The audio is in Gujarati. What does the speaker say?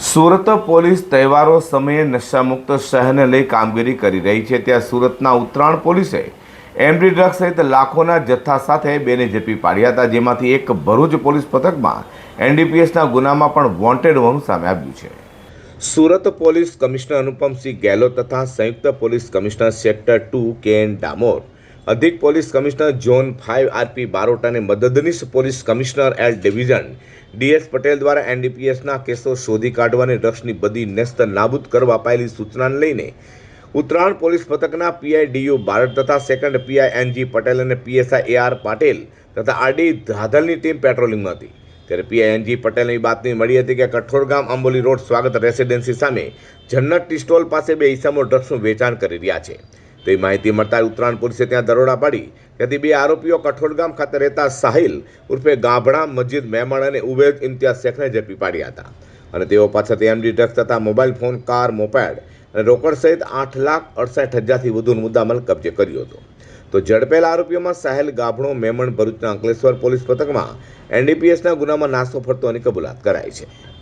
સુરત પોલીસ તહેવારો સમયે નશામુક્ત શહેરને લઈ કામગીરી કરી રહી છે. ત્યાં સુરતના ઉત્તરાયણ પોલીસે એમડી ડ્રગ સહિત લાખોના જથ્થા સાથે બેને ઝડપી પાડ્યા હતા, જેમાંથી એક ભરૂચ પોલીસ પથકમાં એનડીપીએસના ગુનામાં પણ વોન્ટેડ હોવાનું સામે આવ્યું છે. સુરત પોલીસ કમિશનર અનુપમસિંહ ગેહલોત તથા સંયુક્ત police commissioner sector two K N Damor અધિક police commissioner zone five RP Barot મદદનીશ police commissioner L division DS Patel દ્વારા એનડીપીએસના કેસો શોધી કાઢવાની ડ્રગ્સની બધી નેસ્ત નાબૂદ કરવા અપાયેલી સૂચનાને લઈને ઉત્તરાયણ પોલીસ મથકના પીઆઈ ડીયુ તથા સેકન્ડ પીઆઈ એનજી પટેલ અને પીએસઆઈ એ આર પાટેલ તથા આરડી ધાધલની ટીમ પેટ્રોલિંગમાં હતી. ત્યારે પીઆઈ એનજી પટેલની બાતમી મળી હતી કે કઠોરગામ આંબોલી રોડ સ્વાગત રેસિડેન્સી સામે જન્નત ટી સ્ટોલ પાસે બે ઈસમો ડ્રગ્સનું વેચાણ કરી રહ્યા છે. તે માહિતી મળતા ઉત્તરાયણ પોલીસે ત્યાં દરોડા પાડી. ત્યાંથી બે આરોપીઓ કઠોરગામ ખાતે રહેતા સાહિલ ઉર્ફે ગાભડા મસ્જિદ મહેમાન અને ઉવેદ ઇમ્તિયાઝ શેખને ઝડપી પાડ્યા હતા. અને તેઓ પાસેથી એમડી ડ્રગ્સ તથા મોબાઈલ ફોન, કાર, મોપેડ અને રોકડ સહિત આઠ લાખ અડસઠ હજારથી વધુનો મુદ્દામાલ કબજે કર્યો હતો. તો ઝડપેલા આરોપીઓમાં સાહેલ ગાભણો મેમણ, ભરૂચના અંકલેશ્વર પોલીસ પથકમાં એનડીપીએસના ગુનામાં નાસ્તો ફરતો અને કબૂલાત કરાઈ છે.